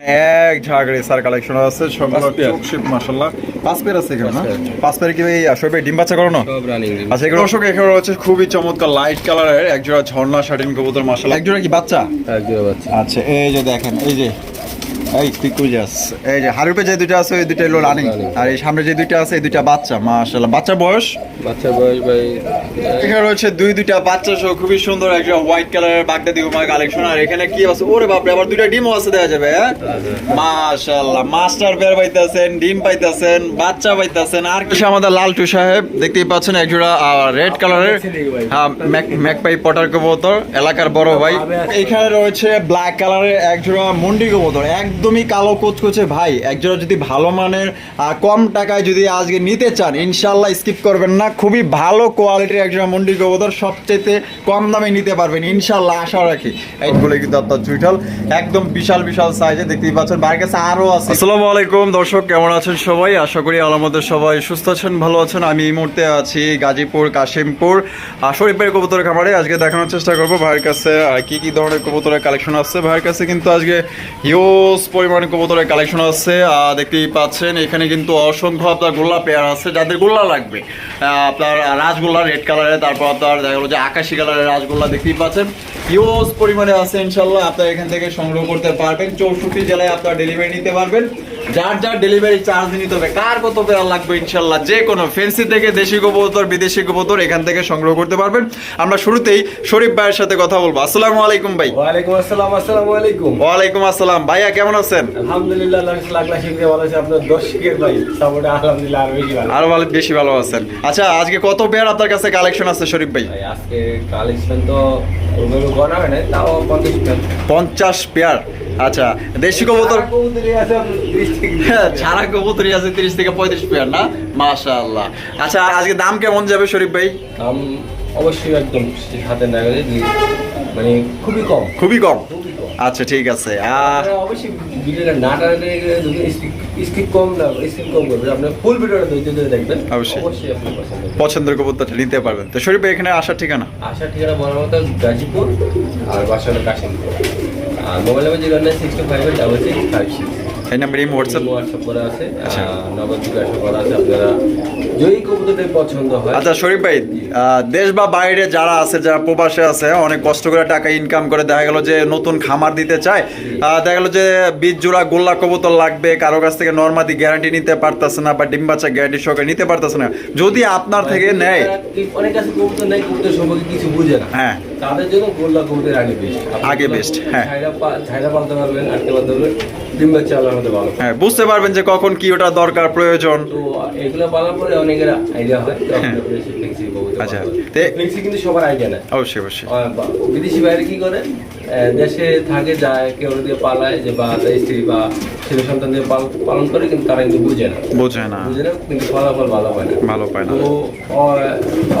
এক ঝাগড়ে sir collection আছে সবগুলো চোখশিপ মাশাল্লাহ পাঁচ পেয়ার আছে এখানে না? পাঁচ পেয়ার। কি ভাই আসবে ডিম বাচ্চা করো না? আচ্ছা এগুলো দর্শক এখানে রয়েছে খুবই চমৎকার লাইট কালারের একজোড়া ঝর্ণা শাটিন কবুতর মাশাল্লাহ একজোড়া কি বাচ্চা? একজোড়া বাচ্চা। আচ্ছা এই যে দেখেন এই যে এই পিকুজাস এই যে হারুপে যে দুইটা আছে ওই দুইটা হলো রানিং আর এই সামনে যে দুইটা আছে এই দুইটা বাচ্চা মাশাল্লাহ বাচ্চার বয়স? বাচ্চার বয়স ভাই এখানে রয়েছে দুই দুইটা বাচ্চা সহ খুবই সুন্দর একটা হোয়াইট কালারের বাগদাদি উমার কালেকশন আর এখানে কি আছে? ওরে বাপরে আবার দুইটা ডিমও আছে দেওয়া যাবে হ্যাঁ? মাশাআল্লাহ মাস্টার বের পাইতাছেন ডিম পাইতাছেন বাচ্চা পাইতাছেন। আর আমাদের লালটু সাহেব দেখতেই পাচ্ছেন এক জোড়া রেড কালারের হ্যাঁ ম্যাকপাই পটার কবুতর এলাকার বড় ভাই। এখানে রয়েছে ব্ল্যাক কালারের এক জোড়া মুন্ডি কবুতর একদমই কালো কোচকোচে ভাই। এক জোড়া যদি ভালো মানের কম টাকায় যদি আজকে নিতে চান ইনশাল্লাহ স্কিপ করবেন না। খুবই ভালো কোয়ালিটির এক জোড়া মুন্ডি কবুতর সবচেয়ে কম দামে নিতে পারবেন ইনশাল্লাহ আশা রাখি। এইগুলো কিন্তু আপনার চুইটাল একদম বিশাল বিশাল সাইজে দেখতেই পাচ্ছেন। বাইরের কাছে আরও আছে। আসসালামু আলাইকুম, দর্শক কেমন আছেন সবাই? আশা করি আলমদের সবাই সুস্থ আছেন, ভালো আছেন। আমি এই মুহূর্তে আছি গাজীপুর, কাশিমপুর শরীফের কবুতরের খামারে। আজকে দেখানোর চেষ্টা করব ভাইয়ের কাছে কি কি ধরনের কবুতরের কালেকশন আসছে। ভাইয়ের কাছে কিন্তু আজকে হিউজ পরিমাণে কবুতরের কালেকশন আছে দেখতেই পাচ্ছেন। এখানে কিন্তু অসংখ্য আপনার গোল্লা পেয়ার আছে, যাদের গোল্লা লাগবে। আপনার রাজগোল্লা রেড কালারের তারপর আপনার দেখা গেলো যে আকাশি কালারের রাজগোল্লা দেখতেই পাচ্ছেন। ইউজ পরিমাণে আছে ইনশাল্লাহ, আপনার এখান থেকে সংগ্রহ করতে পারবেন। চৌষট্টি জেলায় আপনার ডেলিভারি নিতে পারবেন। যার যার ডেলিভারি চার্জ নিতে হবে কার কত পেয়ার লাগবে ইনশাল্লাহ? যে কোনো ফেন্সি থেকে দেশি কবুতর বিদেশি কবুতর এখান থেকে সংগ্রহ করতে পারবেন। আমরা শুরুতেই শরীফ ভাইয়ের সাথে কথা বলব। আসসালামু আলাইকুম ভাই। ওয়ালাইকুম আসসালাম আসসালামু আলাইকুম। ওয়ালাইকুম আসসালাম। ভাইয়া কেমন আছেন? আলহামদুলিল্লাহ আল্লাহ লাখ লাখ শুকরিয়া ভালো আছে। আপনার দর্শকের ভাই? সাপোর্টে আলহামদুলিল্লাহ আর বেশি ভালো। আরও ভালো বেশি ভালো আছেন। আচ্ছা আজকে কত পেয়ার আপনার কাছে কালেকশন আছে শরীফ ভাই? ভাই আজকে কালেকশন তো ওগুলো গনা হয় না তাও পঞ্চাশ টাকা পঞ্চাশ পেয়ার আচ্ছা দেশি কবুতর কবুতরি আছে আপনার 30 থেকে হ্যাঁ, ছাড়া কবুতরই আছে তিরিশ থেকে পঁয়ত্রিশ পেয়ার না? আচ্ছা আজকে দাম কেমন যাবে শরীফ ভাই? দাম অবশ্যই একদম হাতে না গেলে মানে খুবই কম। খুবই কম? আচ্ছা ঠিক আছে। অবশ্যই ভিডিওটা না টানলে স্কিপ কম না স্কিপ কম করবেন। আপনি ফুল ভিডিওটা ধৈর্য ধরে দেখবেন। অবশ্যই। অবশ্যই আপনি পছন্দের কবুতরটা নিতে পারবেন। তো শরীফ ভাই এখানে আসার ঠিকানা? আসার ঠিকানা বলার মতো গাজীপুর আর বাসা কাশিমপুর। আর mobile number zero nine six two five double six five six এই নাম্বার এই হোয়াটসঅ্যাপ হোয়াটসঅ্যাপ করা আছে আচ্ছা। নগদ জিজ্ঞাসা করা আছে আপনারা যদি কবুতরটাই পছন্দ হয়। আচ্ছা শরীফ ভাই দেশ বা বাইরে যারা আছে যারা প্রবাসে আছে অনেক কষ্ট করে টাকা ইনকাম করে দেখা গেল যে নতুন খামার দিতে চায় দেখা গেল যে বীজ জোড়া গোল্লা কবুতর লাগবে কারও কাছ থেকে নর্মাদি গ্যারান্টি নিতে পারতেছে না বা ডিম বাচ্চা গ্যারান্টি সহকারে নিতে পারতেছে না। যদি আপনার থেকে নেয় অনেক আছে কবুতর নেই কবুতর সম্পর্কে কিছু বুঝে না। হ্যাঁ। তাদের জন্য গোল্লা কবুতর আগে বেস্ট আগে বেস্ট হ্যাঁ। ছাইরা পালতে পারবেন আটকে পালতে পারবেন ডিম চাল আমাদের ভালো। হ্যাঁ বুঝতে পারবেন যে কখন কি ওটা দরকার প্রয়োজন। তো এগুলো পালার পরে অনেকের আইডিয়া হয় কবুতর আচ্ছা, ফ্লেক্সি কিন্তু সবার আইডিয়া নেই অবশ্যই অবশ্যই। বিদেশি বাইরে কি করে? দেশে থাকে যায় কেউ দিয়ে পালায় যে বা তার স্ত্রী বা ছেলে সন্তান দিয়ে পালন করে কিন্তু তারা কিন্তু বুঝে না। বোঝে না। বুঝে না কিন্তু ফলাফল ভালো হয় না। ভালো পায় না। তো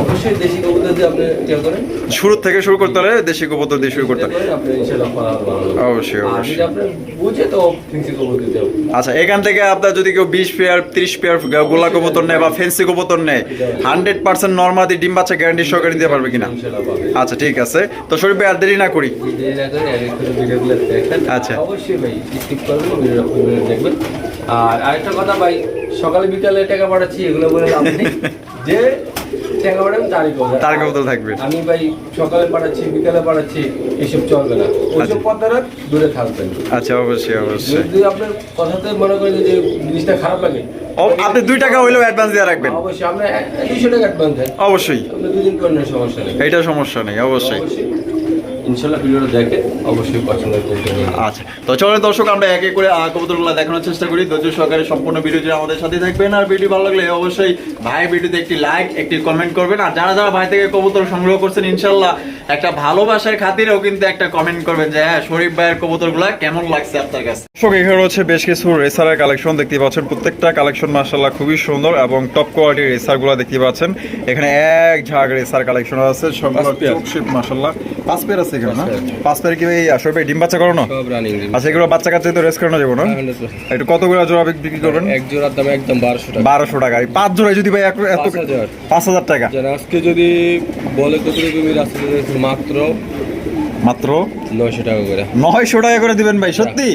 অবশ্যই দেশি কবুতর দিয়ে আপনি ইয়ে করেন? শুরু থেকে শুরু করতে হলে দেশি কবুতর দিয়ে শুরু করতে হবে আপনি ইনশাল্লাহ ফলাফল ভালো অবশ্যই, অবশ্যই। আপনি বুঝে তো ফিক্সি কবুতর হবে আচ্ছা এখান থেকে আপনার যদি কেউ বিশ পেয়ার তিরিশ পেয়ার গোলা কবুতর নেয় বা ফেন্সি কবুতর নেয় হান্ড্রেড পার্সেন্ট নর্মাদি ডিম বাচ্চা গ্যারান্টি সহকারে দিতে পারবে কিনা? আচ্ছা ঠিক আছে। তো শরীফ ভাই আর দেরি না করি। না ভিডিওগুলো দেখেন আচ্ছা। অবশ্যই ভাই স্কিপ করবেন ভিডিও দেখবেন। আর আরেকটা কথা ভাই সকালে বিকালে টাকা পাঠাচ্ছি এগুলো বলে লাভ নেই। যে টাকা পাঠাবেন তারই কথা তার কবুতর থাকবে। আমি ভাই সকালে পাঠাচ্ছি বিকালে পাঠাচ্ছি এসব চলবে না। ওইসব কথাটা দূরে থাকবেন। আচ্ছা অবশ্যই অবশ্যই। যদি আপনার কথাতে মনে করেন যে জিনিসটা খারাপ লাগে আপনি দুই টাকা হইলেও অ্যাডভান্স দিয়ে রাখবেন। অবশ্যই দুইশো টাকা অ্যাডভান্স দেন। অবশ্যই। আপনি দুদিন সমস্যা নেই। এইটা সমস্যা নেই অবশ্যই। ইনশাল্লাহ ভিডিওটা দেখে অবশ্যই পছন্দ আচ্ছা তো চলেন দর্শক আমরা একে করে কবুতরগুলো দেখানোর চেষ্টা করি। ধৈর্য সহকারে সম্পূর্ণ ভিডিও জুড়ে আমাদের সাথে থাকবেন। আর ভিডিও ভালো লাগলে অবশ্যই ভাই ভিডিওতে একটি লাইক একটি কমেন্ট করবেন। আর যারা যারা ভাই থেকে কবুতর সংগ্রহ করছেন ইনশাল্লাহ একটা ভালোবাসার খাতিরেও কিন্তু একটা কমেন্ট করবেন যে হ্যাঁ শরীফ ভাইয়ের কবুতরগুলো কেমন লাগছে আপনার কাছে? দর্শক এখানে হচ্ছে বেশ কিছু রেসারের কালেকশন দেখতে পাচ্ছেন। প্রত্যেকটা কালেকশন মার্শাল্লাহ খুবই সুন্দর এবং টপ কোয়ালিটির রেসারগুলো দেখতে পাচ্ছেন। এখানে এক ঝাঁক রেসার কালেকশন আছে মার্শাল্লাহ পাঁচ পেয়ার আছে এখানে না? পাঁচ পেয়ার। কি ভাই শরীফ ভাই ডিম বাচ্চা করো না আচ্ছা এগুলো বাচ্চা কাচ্চা তো রেস করানো যাব না? একটু কতগুলো জোড়া বিক- বিক্রি করবেন? এক জোড়ার দাম একদম বারোশো টাকা। বারোশো টাকা। পাঁচ জোড়ায় যদি ভাই এত পাঁচ হাজার। টাকা। আজকে যদি বলে কত মাত্র মাত্র নয়শো টাকা করে। নয়শো টাকা করে দিবেন ভাই সত্যি?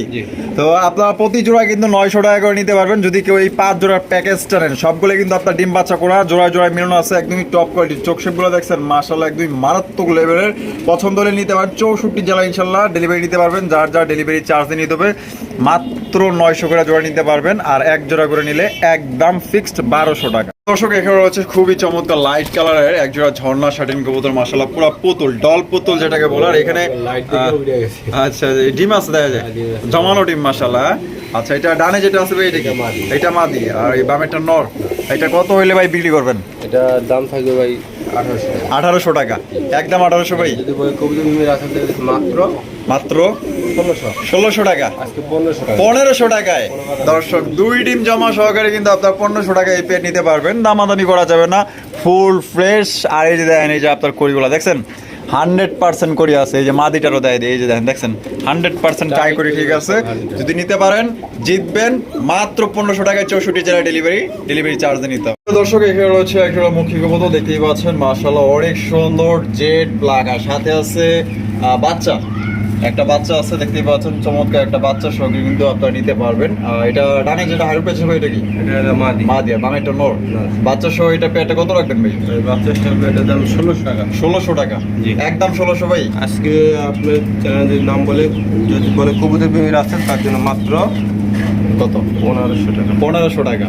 তো আপনারা প্রতি জোড়া কিন্তু নয়শো টাকা করে নিতে পারবেন। যদি কেউ এই পাঁচ জোড়ার প্যাকেজটা নেন সবগুলো কিন্তু আপনার ডিম বাচ্চা করা জোড়ায় জোড়ায় মিলানো আছে একদমই টপ কোয়ালিটি চোখ শেপগুলো দেখছেন মার্শাল্লাহ একদমই মারাত্মক লেভেলের পছন্দ হলে নিতে পারেন চৌষট্টি জেলা ইনশাল্লাহ ডেলিভারি নিতে পারবেন। যার যার ডেলিভারি চার্জ দিয়ে নিতে হবে মাত্র নয়শো করে জোড়া নিতে পারবেন। আর এক জোড়া করে নিলে একদম ফিক্সড বারোশো টাকা। দর্শক এখানে রয়েছে খুবই চমৎকার লাইট কালারের এক জোড়া ঝর্ণা শাটিন কবুতর মার্শাল্লাহ পুরো পুতুল ডল পুতুল যেটাকে বলার এখানে থেকে উড়ে গেছে। আচ্ছা ডিম আছে দেখা যায়। হ্যাঁ। জমানো ডিম মাশাআল্লাহ। আচ্ছা এটা ডানে যেটা আছে ভাই এটা কি? এটা মাদি। আর এই বামেরটা নর। এটা কত হইলে ভাই বিক্রি করবেন? এটা দাম থাকবে ভাই আঠারোশো। আঠারোশো টাকা। একদম আঠারোশো ভাই। যদি বই কবিতা বিমের আসা থেকে মাত্র মাত্র ষোলোশো। টাকা। পনেরোশো টাকায়। দর্শক দুই ডিম জমা সহকারে কিন্তু আপনার পনেরোশো টাকায় এই পেট নিতে পারবেন। দামাদামি করা যাবে না। Full fresh. আর এই যে দেখেন এই যে আপনার করিগুলো দেখছেন? হান্ড্রেড পার্সেন্ট করি আছে। এই যে মাদিটারও দেয় এই যে দেখেন দেখছেন? হান্ড্রেড পার্সেন্ট ট্রাই করি ঠিক আছে। যদি নিতে পারেন জিতবেন। মাত্র পনেরোশো টাকায় চৌষট্টি জেলা ডেলিভারি ডেলিভারি চার্জ নিতে হবে। দর্শক এখানে রয়েছে একটা মুখী কবুতর দেখতেই পাচ্ছেন। মার্শাল্লাহ অনেক সুন্দর জেড ব্ল্যাক। আর সাথে আছে বাচ্চা। একটা বাচ্চা আছে দেখতেই পাচ্ছেন চমৎকার একটা বাচ্চা সঙ্গে কিন্তু আপনারা নিতে পারবেন। এটা ডানে যেটা হাড়ু পেয়েছে ভাই এটা কি? এটা মা দিয়া মানে একটা নোর। বাচ্চা সহ এটা পেটে কত রাখবেন ভাই? বাচ্চা সহ এটা দাম ষোলোশো টাকা। ষোলোশো টাকা। একদম ষোলোশো ভাই। আজকে আপনার চ্যানেলের নাম বলে যদি বলে কবুতর বিমের আছেন তার জন্য মাত্র কত? পনেরোশো টাকা। পনেরোশো টাকা?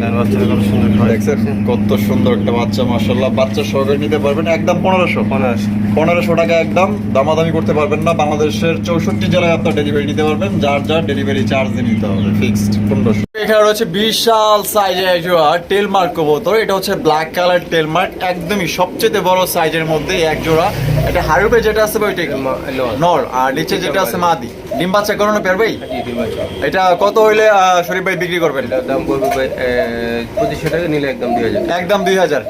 সুন্দর দেখছেন কত সুন্দর একটা বাচ্চা মার্শাল্লাহ বাচ্চা সহকারে নিতে পারবেন একদম পনেরোশো। পনেরোশো। টাকা একদম দামাদামি করতে পারবেন না। বাংলাদেশের চৌষট্টি জেলায় আপনার ডেলিভারি নিতে পারবেন। যার যার ডেলিভারি চার্জ নিতে হবে ফিক্সড পনেরোশো। এখানে রয়েছে বিশাল সাইজের একজোড়া টেল মার্ক কবুতর। এটা হচ্ছে ব্ল্যাক কালার টেল মার্ক একদমই সবচেয়ে বড় সাইজের মধ্যে এক জোড়া। এটা হারুপে যেটা আছে ওইটা নর। আর নিচে যেটা আছে মাদি। ডিম বাচ্চা করানো পের ভাই? এটা কত হইলে শরীফ ভাই বিক্রি করবেন? দাম পড়বে ভাই পঁচিশশো টাকা নিলে একদম দুই হাজার। একদম দুই হাজার।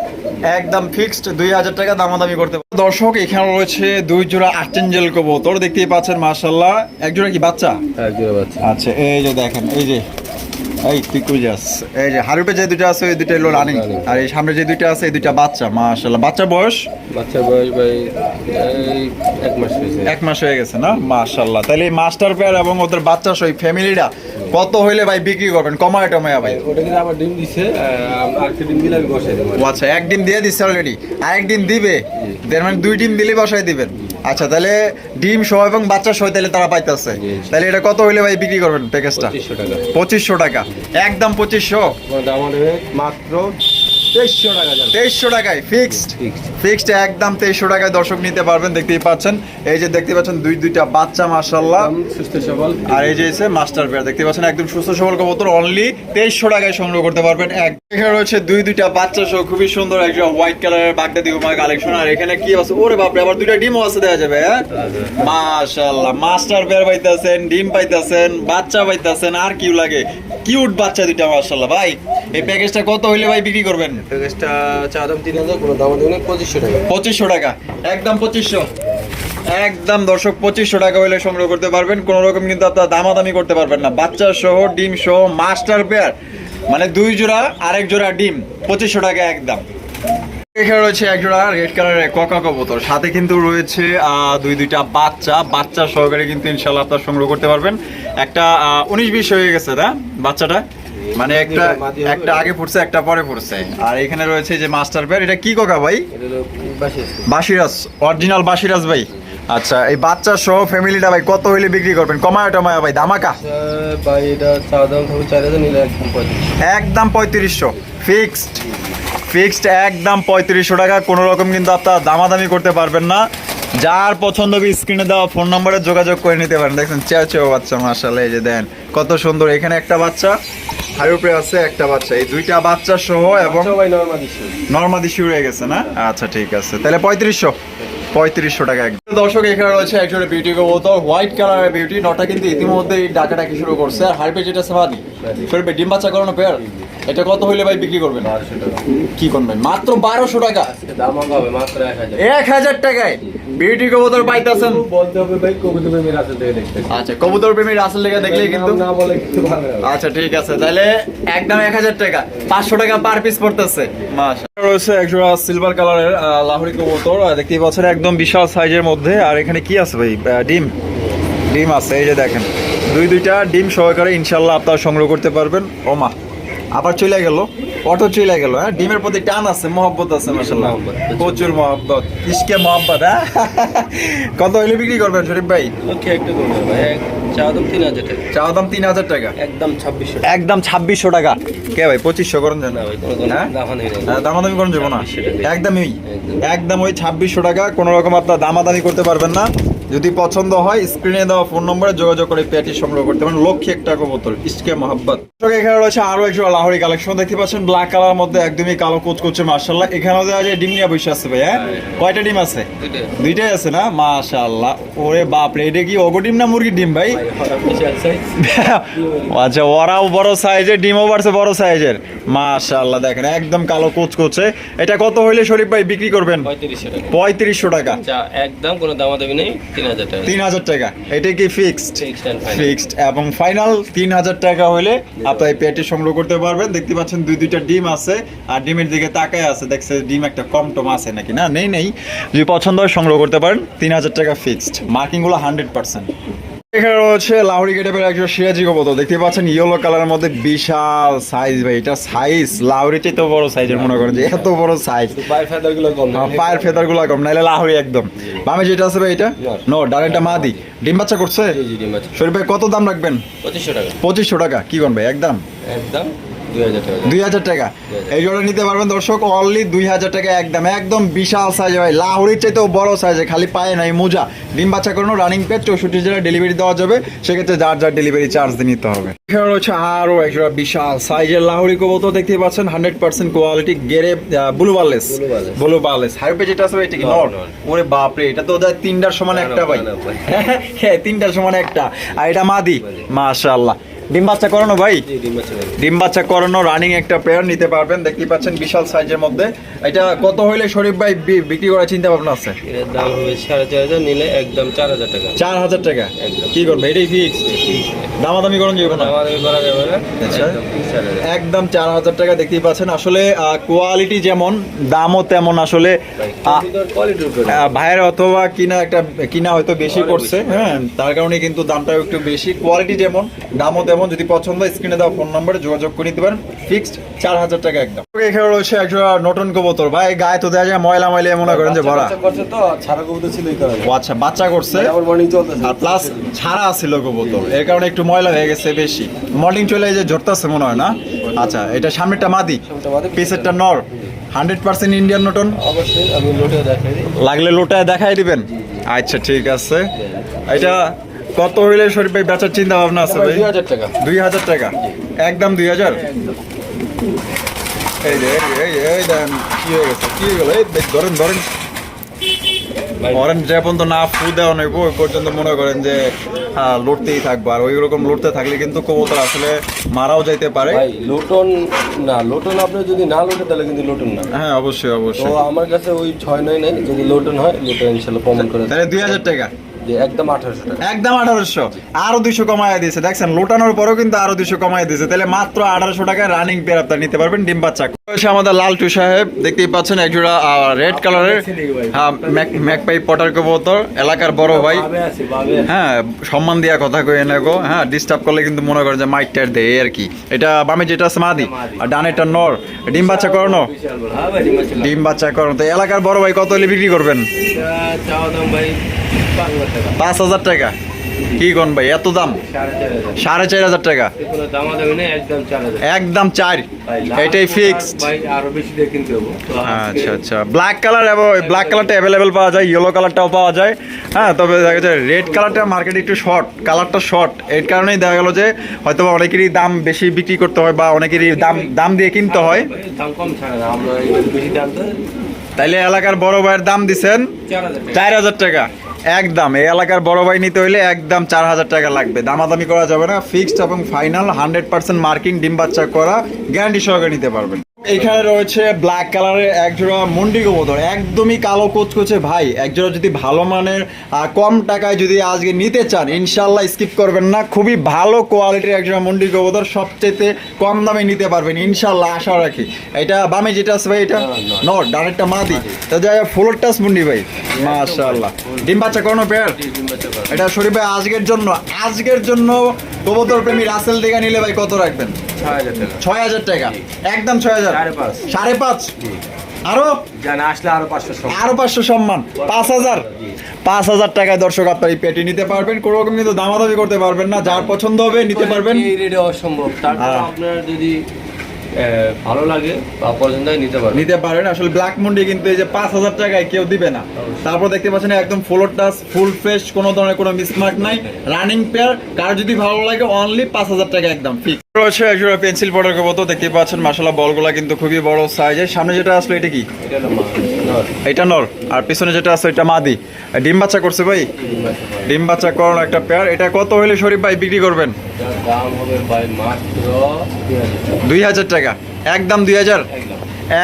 একদম ফিক্সড দুই হাজার টাকা দামাদামি করতে পারবেন। দর্শক এখানে রয়েছে দুই জোড়া আর্চেঞ্জেল কবুতর। দেখতেই পাচ্ছেন মার্শাল্লাহ এক জোড়া কি বাচ্চা? এক জোড়া বাচ্চা। আচ্ছা এই যে দেখেন এই যে এই তুই কই যাস? এই যে হারুপে যে দুটো আছে ওই দুটো হলো রানিং। আর এই সামনে যে দুইটা আছে এই দুইটা বাচ্চা মাশাল্লাহ বাচ্চার বয়স? বাচ্চার বয়স ভাই এক মাস হয়েছে। এক মাস হয়ে গেছে না? মাশাল্লাহ তাহলে এই মাস্টার পেয়ার এবং ওদের বাচ্চা সহ ফ্যামিলিটা কত হইলে ভাই বিক্রি করবেন? কমায় টমায়া ভাই? ওটা কিন্তু আবার ডিম দিছে আর কি ডিম দিলে আমি বসাই দেবো। আচ্ছা এক ডিম দিয়ে দিচ্ছে অলরেডি আর এক ডিম দিবে? তার মানে দুই ডিম দিলে বসাই দিবেন? আচ্ছা তাহলে ডিম সহ এবং বাচ্চা সহ তাহলে তারা পাইতেছে। তাহলে এটা কত হইলে ভাই বিক্রি করবেন প্যাকেজটা? পঁচিশশো টাকা। একদম পঁচিশশো? মাত্র তেইশশো টাকায় ফিক্সড ফিক্সড একদম তেইশশো টাকায় দর্শক নিতে পারবেন দেখতেই পাচ্ছেন। এই যে দেখতে পাচ্ছেন দুই দুইটা বাচ্চা মার্শাল্লাহ সুস্থ সবল। আর এই যে এসে মাস্টার পেয়ার দেখতে পাচ্ছেন একদম সুস্থ সবল কবুতর অনলি তেইশশো টাকায় সংগ্রহ করতে পারবেন এক এখানে রয়েছে দুই দুইটা বাচ্চা সহ খুবই সুন্দর একটা হোয়াইট কালারের বাগদাদি উমার কালেকশন আর এখানে কি আছে? ওরে বাপরে আবার দুইটা ডিমও আছে দেওয়া যাবে হ্যাঁ? মাশাল্লাহ মাস্টার পেয়ার পাইতেছেন ডিম পাইতেছেন বাচ্চা পাইতেছেন আর কি লাগে? কিউট বাচ্চা দুইটা মাশাল্লাহ ভাই। এই প্যাকেজটা কত হইলে ভাই বিক্রি করবেন? প্যাকেজটা চা দাম তিন হাজার কোনো দাম দেবেন পঁচিশশো টাকা। পঁচিশশো টাকা একদম পঁচিশশো। একদম দর্শক পঁচিশশো টাকা হইলে সংগ্রহ করতে পারবেন কোন রকম কিন্তু আপনার দামাদামি করতে পারবেন না। বাচ্চা সহ ডিম সহ মাস্টার পেয়ার মানে দুই জোড়া আরেক জোড়া ডিম পঁচিশশো টাকা একদম। এখানে রয়েছে এক জোড়া রেড কালারের ককা কবুতর। সাথে কিন্তু রয়েছে আহ, দুই দুইটা বাচ্চা। বাচ্চা সহকারে কিন্তু ইনশাল্লাহ আপনার সংগ্রহ করতে পারবেন। একটা উনিশ বিশ হয়ে গেছে না বাচ্চাটা? মানে একটা একটা আগে ফুটছে একটা পরে ফুটছে আর এখানে রয়েছে যে মাস্টার পেয়ার এটা কি ককা ভাই? এটা বাসিরাজ অরিজিনাল বাসিরাজ ভাই। আচ্ছা এই বাচ্চা সহ ফ্যামিলিটা ভাই কত হইলে বিক্রি করবেন? কমায় টমায় ভাই ধামাকা? ভাই এটা চা দাম থাকবে চার হাজার নিলে একদম পঁয়ত্রিশ একদম পঁয়ত্রিশশো। ফিক্সড। ফিক্সড একদম পঁয়ত্রিশশো টাকা কোনো রকম কিন্তু আপনার দামাদামি করতে পারবেন না। যার পছন্দ হবে স্ক্রিনে দেওয়া ফোন নম্বরে যোগাযোগ করে নিতে পারেন। দেখছেন চেয়া চেয়ে বাচ্চা মার্শাল্লাহ এই যে দেন কত সুন্দর। এখানে একটা বাচ্চা হাই উপরে আছে একটা বাচ্চা। এই দুইটা বাচ্চা সহ এবং নর্মাদি শুরু হয়ে গেছে না? আচ্ছা ঠিক আছে। তাহলে পঁয়ত্রিশশো। পঁয়ত্রিশশো টাকা একদম। দর্শক, এখানে রয়েছে একজনের বিউটি কবুতর হোয়াইট কালারের বিউটি নটা কিন্তু ইতিমধ্যে ডাকাটাকি শুরু করছে। আর হারপে যেটা সামাদি। ডিম বাচ্চা করানো পেয়ার এটা কত হইলে ভাই বিক্রি করবেন? কি করবেন? মাত্র বারোশো টাকা। এক হাজার টাকায়। বিউটি কবুতর পাইতেছেন। আচ্ছা কবুতর প্রেমী রাসেল লেগে দেখলেই কিন্তু আচ্ছা ঠিক আছে। তাহলে একদম এক হাজার টাকা। পাঁচশো টাকা পার পিস পড়তেছে। রয়েছে একজোড়া সিলভার কালারের লাহোরি কবুতর। আর দেখতেই পাচ্ছেন একদম বিশাল সাইজের মধ্যে। আর এখানে কি আছে ভাই? ডিম। ডিম আছে এই যে দেখেন। দুই দুইটা ডিম সহকারে ইনশাল্লাহ আপনারা সংগ্রহ করতে পারবেন। ও মা আবার চলে গেল অটো চলে গেল হ্যাঁ? ডিমের প্রতি টান আছে মহব্বত আছে মাসাল্লাহ প্রচুর মহব্বত। ইসকে মহব্বত হ্যাঁ? কত হইলে বিক্রি করবেন শরীফ ভাই? ওকে একটা ভাই। দাম তিন হাজার টাকা। চাওয়া দাম তিন হাজার টাকা? একদম ছাব্বিশশো একদম ছাব্বিশশো টাকা। কে ভাই পঁচিশশো করেন হ্যাঁ? হ্যাঁ, দামাদামি করেন যাব না? একদমই। একদম। একদম ওই ছাব্বিশশো টাকা কোনো রকম আপনার দামাদামি করতে পারবেন না। যদি পছন্দ হয় স্ক্রিনে দেওয়া ফোন নম্বরে যোগাযোগ করে পেটি সংগ্রহ করতে পারেন। লক্ষ্যে একটা কবুতর ইসকে মোহাব্বত। এখানে রয়েছে আরও একজন লাহোরি কালেকশন দেখতে পাচ্ছেন ব্ল্যাক কালার মধ্যে একদমই কালো কুচকুচে মার্শাল্লাহ এখানেও দেওয়া যায় ডিম নিয়ে বসে আছে ভাই হ্যাঁ? কয়টা ডিম আছে? দুইটাই। আছে। না? মাশাল্লাহ ওরে বাপ রে এটা কি অগো ডিম না মুরগির ডিম ভাই। আচ্ছা ওরাও বড় সাইজের ডিমও বাড়ছে বড় সাইজের মাশাআল্লাহ দেখেন একদম কালো কোচ করছে এটা কত হইলে শরীফ ভাই বিক্রি করবেন? পঁয়ত্রিশশো টাকা। পঁয়ত্রিশশো টাকা। একদম কোনো দামাদামি নেই। তিন হাজার টাকা। এটা কি ফিক্সড. ফিক্সড এবং ফাইনাল তিন হাজার টাকা হলে আপনি এই পেটি সংগ্রহ করতে পারবেন। দেখতে পাচ্ছেন দুই দুইটা ডিম আছে আর ডিমের দিকে তাকায় আছে। দেখছে ডিম একটা কম টম আছে নাকি? না নেই নেই। যদি পছন্দ হয় সংগ্রহ করতে পারেন। তিন হাজার টাকা ফিক্সড মার্কিংগুলো হান্ড্রেড পার্সেন্ট এখানে রয়েছে লাহরি গেটেপের একজন সিরাজি কবুতর দেখতে পাচ্ছেন ইয়েলো কালারের মধ্যে বিশাল সাইজ ভাই এটা সাইজ লাহোরিতে তো বড় সাইজের মনে করেন যে এত বড় সাইজ পায়ের ফেদারগুলো কম। না। পায়ের ফেদার কম নাইলে লাহোরি একদম। বামে যেটা আছে ভাই এটা? নো ডানেরটা মাদি। ডিম বাচ্চা করছে? শরীফ ভাই কত দাম রাখবেন? পঁচিশশো টাকা। পঁচিশশো টাকা। কি করবে ভাই একদম? একদম? দুই হাজার টাকা। এই জোড়া নিতে পারবেন দর্শক অনলি দুই হাজার টাকা একদম একদম বিশাল সাইজ ভাই। লাহোরির চাইতেও বড় সাইজে খালি পায়ে নাই মোজা। ডিম বাচ্চা করানো রানিং পেজ চৌষট্টি জেলায় ডেলিভারি দেওয়া যাবে। সেক্ষেত্রে যার যার ডেলিভারি চার্জ নিতে হবে। এখানে রয়েছে আরও একজোড়া বিশাল সাইজের লাহোরি কবুতর দেখতে পাচ্ছেন hundred percent quality grey blue barless blue barless হাইপে যেটা আছে এটা কি। ওরে বাপরে এটা তো ওদের তিনটার সমান একটা ভাই। হ্যাঁ তিনটার সমান একটা। আর এটা মাদি। মাদি। ডিম বাচ্চা করানো ভাই? ডিম বাচ্চা করানো। রানিং একটা পেয়ার নিতে পারবেন। দেখতেই পাচ্ছেন বিশাল সাইজের মধ্যে। এটা কত হইলে শরীফ ভাই বিক্রি করার চিন্তা ভাবনা আছে? দাম হবে সাড়ে চার হাজার নিলে একদম চার হাজার টাকা। চার হাজার টাকা? কি করবে? এটাই ফিক্স দামাদামি করুন যাবে না। আচ্ছা। একদম চার হাজার টাকা। দেখতেই পাচ্ছেন। আসলে কোয়ালিটি যেমন দামও তেমন আসলে ভাইয়ের অথবা কিনা একটা কিনা হয়তো বেশি করছে হ্যাঁ তার কারণে কিন্তু দামটাও একটু বেশি। কোয়ালিটি যেমন দামও তেমন। যদি পছন্দ স্ক্রিনে দেওয়া ফোন নম্বরে যোগাযোগ করে নিতে পারেন। ফিক্সড চার হাজার টাকা একদম। এখানে রয়েছে একটা নতুন কবুতর। ভাই গায়ে তো দেওয়া যায় ময়লা ময়লা মনে করেন যে ভরা। করছে তো ছাড়া কবুতর ছিল ও আচ্ছা বাচ্চা করছে। আর প্লাস ছাড়া ছিল কবুতর। এর কারণে একটু ময়লা হয়ে গেছে বেশি। মর্নিং চলে এই যে ঝরতেছে মনে হয় না? আচ্ছা এটা সামনেরটা মাদি। পিসেরটা নর। হান্ড্রেড পার্সেন্ট ইন্ডিয়ান নটন অবশ্যই আমি লোটে দেখাই লাগলে লোটায় দেখাই দিবেন। আচ্ছা ঠিক আছে। এটা কত হইলে শরীফ ভাই বেচার চিন্তা ভাবনা আছে ভাই? দুই হাজার টাকা। দুই হাজার টাকা? একদম দুই হাজার? এই যে এই এই দেন কি হয়ে গেছে? কি হয়ে গেল? এই ধরেন ধরেন। ধরেন যে পর্যন্ত না ফু দেওয়া নেব ওই পর্যন্ত মনে করেন যে হ্যাঁ, লড়তেই থাকব। আর ওই রকম লড়তে থাকলে কিন্তু কবুতর আসলে মারাও যাইতে পারে। লোটন না লোটন আপনি যদি না লোটে তাহলে কিন্তু লোটন না। হ্যাঁ অবশ্যই তো অবশ্যই। আমার কাছে ওই ছয় নয় নেই যদি লোটন হয় লোটন ইনশাল্লাহ প্রমাণ করে তাহলে দুই হাজার টাকা। একদম আঠারোশো একদম আঠারোশো। আরও দুইশো কমায় দিয়েছে। দেখছেন লোটানোর পরেও কিন্তু আরও দুইশো কমায় দিয়েছে। তাহলে মাত্র আঠারোশো টাকায় রানিং পেয়ার আপনারা নিতে পারবেন ডিম বাচ্চা। আমাদের লালটু সাহেব দেখতেই পাচ্ছেন একজোড়া রেড কালারের হ্যাঁ ম্যাকপাই পটার কবুতর এলাকার বড় ভাই। হ্যাঁ সম্মান দিয়া কথা কই নেগো হ্যাঁ ডিস্টার্ব করলে কিন্তু মনে করেন যে মাইক টাইট দেয় আর কি। এটা বামে যেটা মাদি আর ডানেটা নর। ডিম বাচ্চা করানো। হ্যাঁ ভাই ডিম বাচ্চা। করানো তো এলাকার বড় ভাই কত হলে বিক্রি করবেন? ভাই পাঁচ হাজার টাকা। কি কোন ভাই? এত দাম? সাড়ে চার হাজার টাকা। একদম চার। এটাই ফিক্সড আচ্ছা আচ্ছা। ব্ল্যাক কালার এবং ব্ল্যাক কালারটা অ্যাভেলেবেল পাওয়া যায় ইয়েলো কালারটাও পাওয়া যায়। হ্যাঁ তবে দেখা যায় রেড কালারটা মার্কেটে একটু শর্ট কালারটা শর্ট এর কারণেই দেখা গেল যে হয়তো অনেকেরই দাম বেশি বিক্রি করতে হয় বা অনেকেরই দাম দাম দিয়ে কিনতে হয়। দাম কম ছাড়ে না আমরা বেশি দাম তাইলে এলাকার বড় ভাইয়ের দাম দিছেন টাকা। চার হাজার টাকা। একদম, এই এলাকার বড় ভাই নিতে হইলে একদম চার হাজার টাকা লাগবে। দামাদামি করা যাবে না ফিক্সড এবং ফাইনাল হান্ড্রেড পার্সেন্ট মার্কিং ডিম বাচ্চা করা গ্যারান্টি সহকারে নিতে পারবেন। এখানে রয়েছে ব্ল্যাক কালারের এক জোড়া মুন্ডি কবুতর একদমই কালো কোচকোচে ভাই। এক জোড়া যদি ভালো মানের কম টাকায় যদি আজকে নিতে চান ইনশাল্লাহ স্কিপ করবেন না। খুবই ভালো কোয়ালিটির এক জোড়া মুন্ডি কবুতর সবচেয়ে কম দামে নিতে পারবেন ইনশাল্লাহ আশা রাখি। এটা বামে যেটা আছে ভাই এটা নট ডানেরটা মাদি। তো যাই ফুলোর টাস মুন্ডি ভাই। মাশাআল্লাহ। ডিম বাচ্চা কোনো পেয়ার এটা শরীফ ভাই আজকের জন্য আজকের জন্য কবুতর প্রেমী রাসেল দিঘা নিলে ভাই কত রাখবেন? ছয় হাজার টাকা। একদম ছয় হাজার। সাড়ে পাঁচ। আরও? আসলে আরও পাঁচশো আরও পাঁচশো সম্মান। পাঁচ হাজার। পাঁচ হাজার টাকায় দর্শক আপনার এই পেটি নিতে পারবেন। কোনো রকম কিন্তু দামাদামি করতে পারবেন না। যার পছন্দ হবে নিতে পারবেন। এই রেটে অসম্ভব। তারপর হ্যাঁ। আপনার যদি ভালো লাগে বা পছন্দ হয় নিতে পারবেন। নিতে পারেন। আসলে ব্ল্যাক মুন্ডি কিন্তু এই যে পাঁচ হাজার টাকায় কেউ দিবে না। তারপর দেখতে পাচ্ছেন একদম ফ্লোর টাচ ফুল ফ্রেশ কোনো ধরনের কোনো মিসমার্ক নাই। রানিং পেয়ার কার যদি ভালো লাগে অনলি পাঁচ হাজার টাকা একদম ফিক্স রয়েছে একজোড়া পেন্সিল বর্ডার দেখতে পাচ্ছেন মাসালা বলগুলা কিন্তু খুবই বড় সাইজের সামনে যেটা আসলো এটা কি? এটা নর। আর পিছনে যেটা আছে এটা মাদি। ডিম বাচ্চা করছে ভাই? ডিম বাচ্চা করানো একটা পেয়ার এটা কত হলে শরীফ ভাই বিক্রি করবেন? দুই হাজার টাকা। একদম দুই হাজার?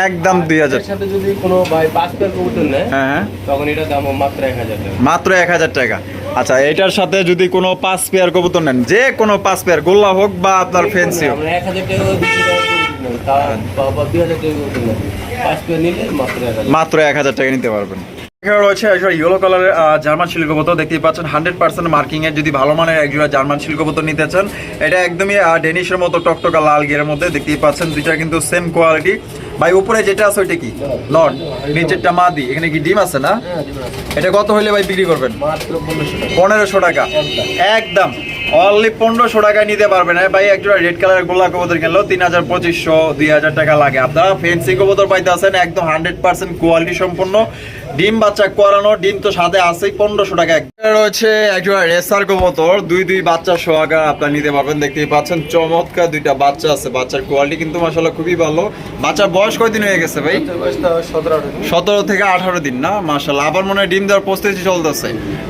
একদম দুই হাজার। যদি কোনো ভাই পাঁচ পেয়ার কবুতর নেয় হ্যাঁ হ্যাঁ। তখন এটা দাম মাত্র এক হাজার টাকা। মাত্র এক হাজার টাকা। আচ্ছা এটার সাথে যদি কোনো পাঁচ পেয়ার কবুতর নেন যে কোনো পাঁচ পেয়ার গোল্লা হোক বা আপনার ফেন্সি হোক। মাত্র এক হাজার টাকা নিতে পারবেন। এখানে রয়েছে একটা ইয়েলো কালারের জার্মান শিল্ক দেখতেই পাচ্ছেন হান্ড্রেড পার্সেন্ট মার্কিং এর। যদি ভালো মানের এক জোড়া জার্মান শিল্ক নিতে চান এটা একদমই ডেনিশের মতো টকটকা লাল গিয়ারের মধ্যে। দেখতেই পাচ্ছেন দুইটা কিন্তু সেম কোয়ালিটি ভাই উপরে যেটা আছে ওইটা কি? নট নিচেরটা মাদি। এখানে কি ডিম আছে না? এটা কত হইলে ভাই বিক্রি করবেন? পনেরোশো টাকা। একদম। অনলি পনেরোশো টাকায় নিতে পারবেন। হ্যাঁ ভাই একজোড়া রেড কালারের গোলা কবুতর কিনলো তিন হাজার পঁচিশশো দুই হাজার টাকা লাগে। আপনারা ফেন্সি কবুতর পাইতে আছেন একদম হান্ড্রেড পার্সেন্ট কোয়ালিটি সম্পন্ন ডিম বাচ্চা করানো ডিম তো সাথে আছেই পনেরোশো টাকা রয়েছে একজোড়া রেসার কবুতর দুই দুই বাচ্চা সোহাগা আপনার নিতে পারবেন দেখতেই পাচ্ছেন চমৎকার দুইটা বাচ্চা আছে বাচ্চার কোয়ালিটি কিন্তু মাসাল্লাহ খুবই ভালো। বাচ্চার বয়স কয়দিন হয়ে গেছে ভাই? সতেরো থেকে আঠারো দিন না? মার্শাল আবার মনে হয় ডিম দেওয়ার প্রস্তুতি চলতেছে।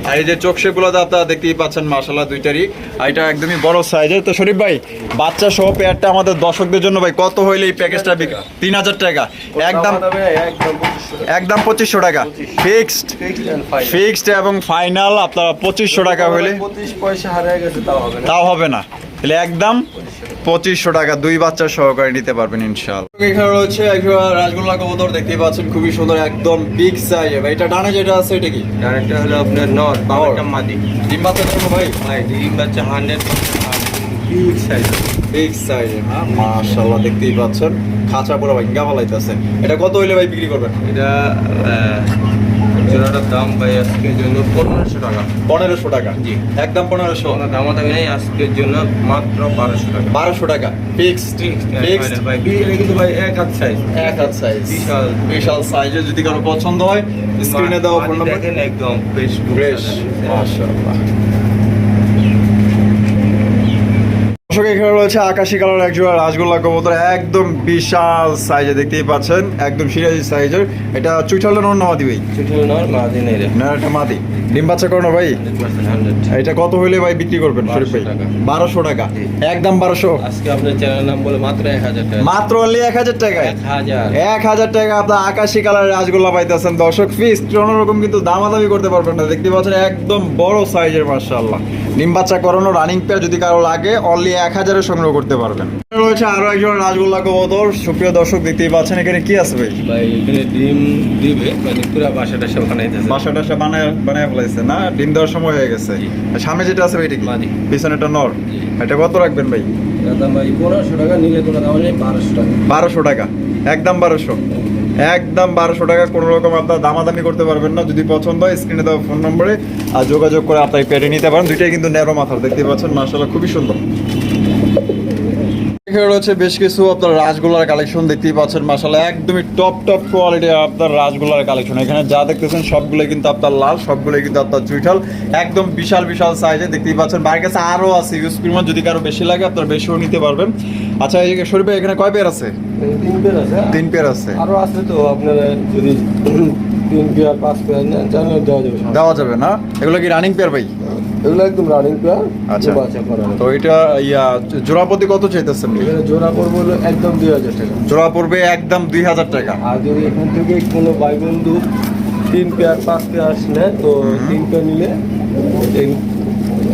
আর এই যে চোখ সেগুলোতে আপনারা দেখতেই পাচ্ছেন মার্শাল্লাহ দুইটারই। আর এটা একদমই বড় সাইজের তো শরীফ ভাই বাচ্চা সহ পেয়ারটা আমাদের দর্শকদের জন্য ভাই কত হইলে এই প্যাকেজটা তিন হাজার টাকা। একদম একদম পঁচিশশো টাকা। ফিক্সড। ফিক্সড এবং ফাইনাল আপনারা পঁচিশশো টাকা হইলে পঁচিশ পয়সা হারিয়ে গেছে তাও হবে না। তাও হবে না। তাহলে একদম পঁচিশশো টাকা দুই বাচ্চা সহকারে নিতে পারবেন ইনশাআল্লাহ। এখানে রয়েছে একটা রাসগোল্লা কবুতর দেখতেই পাচ্ছেন খুবই সুন্দর একদম বিগ সাইজ এটা ডানে যেটা আছে এটা কি? আরেকটা হলো আপনার নর বাবাটা মাদি। ডিম বাচ্চা ভাই। ভাই ডিম বাচ্চা hundred big size big size না মাশাআল্লাহ দেখতেই পাচ্ছেন। খাঁচা পুরো ফালাইতেছে। এটা কত হইলে ভাই বিক্রি করবেন? এটা জোড়াটার দাম ভাই আজকের জন্য পনেরোশো টাকা। পনেরোশো টাকা? জি। একদম পনেরোশো? দাম দামি নেই আজকের জন্য মাত্র বারোশো টাকা। বারোশো টাকা। ফিক্সড ফিক্সড ভাই এটা কিন্তু ভাই এক হাত সাইজ এক হাত সাইজ বিশাল। বিশাল সাইজে যদি কারও পছন্দ হয় স্ক্রিনে দেওয়া ফোন নাম্বার দেখেন একদম ফ্রেশ মাশাআল্লাহ। দর্শক এখানে রয়েছে আকাশি কালার এক জোড়া রাসগোল্লা কবুতর একদম বিশাল সাইজে দেখতেই পাচ্ছেন একদম সিরাজি সাইজের এটা চুইঠালের অন্য মাদি ভাই? চুইঠালো নর মাদি নেই রে। না এটা মাদি। ডিম বাচ্চা করো ভাই? এটা কত হইলে ভাই বিক্রি করবেন শরীফ ভাই? বারোশো টাকা। একদম বারোশো। আজকে আপনার চ্যানেল নাম বলে মাত্র এক হাজার টাকা। মাত্র অনলি এক হাজার টাকায়? এক হাজার। টাকা আপনার আকাশি কালারের রাসগোল্লা পাইতেছেন। দর্শক ফিস কোনো রকম কিন্তু দামাদামি করতে পারবেন না। দেখতে পাচ্ছেন একদম বড় সাইজের মার্শাল্লাহ ডিম বাচ্চা করানো রানিং পেয়ার যদি কারও লাগে অনলি এক হাজারে সংগ্রহ করতে পারবেন। রয়েছে আরও একজন রাসগোল্লা কবুতর। সুপ্রিয় দর্শক দেখতেই পাচ্ছেন এখানে কি আছে ভাই? ভাই এখানে ডিম দিবে মানে পুরো বাসাটা সব বানাইতেছে। বাসা টাসা বানায় বানায় ফেলাইছে না ডিম দেওয়ার সময় হয়ে গেছে। সামনে যেটা আছে এটা কি? পিছনেটা নর। এটা কত রাখবেন ভাই? ভাই পনেরোশো টাকা নিলে কোনো দাম নেই বারোশো টাকা। বারোশো টাকা। একদম বারোশো। একদম বারোশো টাকা কোনো রকম আপনার দামাদামি করতে পারবেন না। যদি পছন্দ হয় স্ক্রিনে দেওয়া ফোন নম্বরে আর যোগাযোগ করে আপনার পেটে নিতে পারেন। দুইটাই কিন্তু ন্যারো মাথার দেখতে পাচ্ছেন? মার্শাল্লাহ খুবই সুন্দর। এখানে রয়েছে বেশ কিছু আপনার রাজগোলার কালেকশন দেখতেই পাচ্ছেন মাসাল্লাহ একদমই টপ টপ কোয়ালিটি আপনার রাজগোলার কালেকশন এখানে যা দেখতেছেন সবগুলো কিন্তু আপনার লাল সবগুলো কিন্তু আপনার চুইঠাল একদম বিশাল বিশাল সাইজে দেখতেই পাচ্ছেন। বাড়ির কাছে আরও আছে ইউজ পরিমাণ যদি কারও বেশি লাগে আপনার বেশিও নিতে পারবেন। আচ্ছা এই শরীফ এখানে কয় পেয়ার আছে? তিন পেয়ার আছে তিন পেয়ার আছে। আরও আছে তো আপনারা যদি তিন পেয়ার পাঁচ পেয়ার দেওয়া যাবে না? এগুলো কি রানিং পেয়ার ভাই? এগুলো একদম রানিং পেয়ার আচ্ছা। তো এটা ইয়া জোড়াপতি কত চাইতেছেন? এখানে জোড়া পড়ব হলো একদম দুই হাজার টাকা। জোড়া পড়বে একদম দুই হাজার টাকা। আর যদি এখান থেকে কোনো ভাই বন্ধু তিন পেয়ার পাঁচ পেয়ার আসলে তো তিন পেয়ার নিলে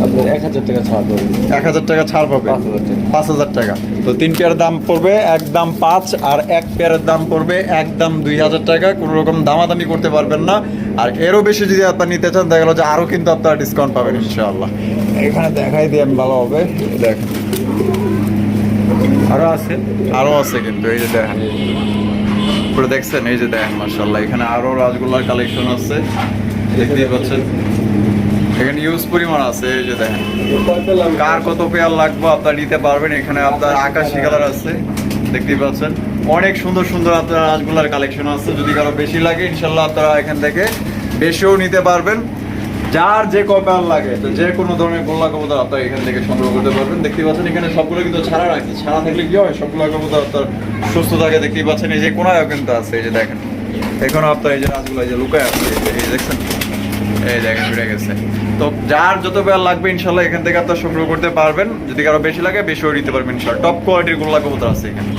আপনার এক হাজার টাকা ছাড় করবে এক হাজার টাকা ছাড় পাবে? পাঁচ হাজার টাকা। তো তিন পেয়ারের দাম পড়বে একদম পাঁচ আর এক পেয়ারের দাম পড়বে একদম দুই হাজার টাকা। কোনো রকম দামাদামি করতে পারবেন না। আর এরও বেশি যদি আপনার নিতে চান দেখা গেলো যে আরও কিন্তু আপনারা ডিসকাউন্ট পাবেন ইনশাআল্লাহ। এখানে দেখাই দিয়ে আমি ভালো হবে। দেখ। আরও আছে? আরও আছে কিন্তু এই যে দেখেন। পুরো দেখছেন এই যে দেখেন মার্শাল্লাহ এখানে আরও রাজগোল্লার কালেকশন আছে। দেখতেই পাচ্ছেন। এখানে ইউজ পরিমাণ আছে, এই যে দেখেন। কার কত পেয়ার লাগবে আপনারা নিতে পারবেন, এখানে আপনার আকাশি কালার আছে, দেখতেই পাচ্ছেন। অনেক সুন্দর সুন্দর আপনার রাজগোল্লার কালেকশন আছে, যদি কারও বেশি লাগে, ইনশাল্লাহ আপনারা এখান থেকে বেশিও নিতে পারবেন। যার যে কপাল লাগে, তো যে কোনো ধরনের গোল্লা কবুতর আপনারা এখান থেকে সংগ্রহ করতে পারবেন। দেখতেই পাচ্ছেন, এখানে সবগুলো কিন্তু ছাড়া রাখছে। ছাড়া থাকলে কি হয়? সবগুলো কবুতর আপনার সুস্থ থাকে, দেখতেই পাচ্ছেন। এই যে কোনায়ও কিন্তু আছে, এই যে দেখেন। এখনও আপনার এই যে রাজগুলো এই যে লুকায় আছে, এই যে দেখছেন? এই দেখেন ছুটে গেছে। তো যার যত বেয়ার লাগবে, ইনশাল্লাহ এখান থেকে আপনার সংগ্রহ করতে পারবেন। যদি কারও বেশি লাগে, বেশিও নিতে পারবেন, ইনশাল্লাহ। টপ কোয়ালিটির গোল্লা কবুতর আছে এখানে।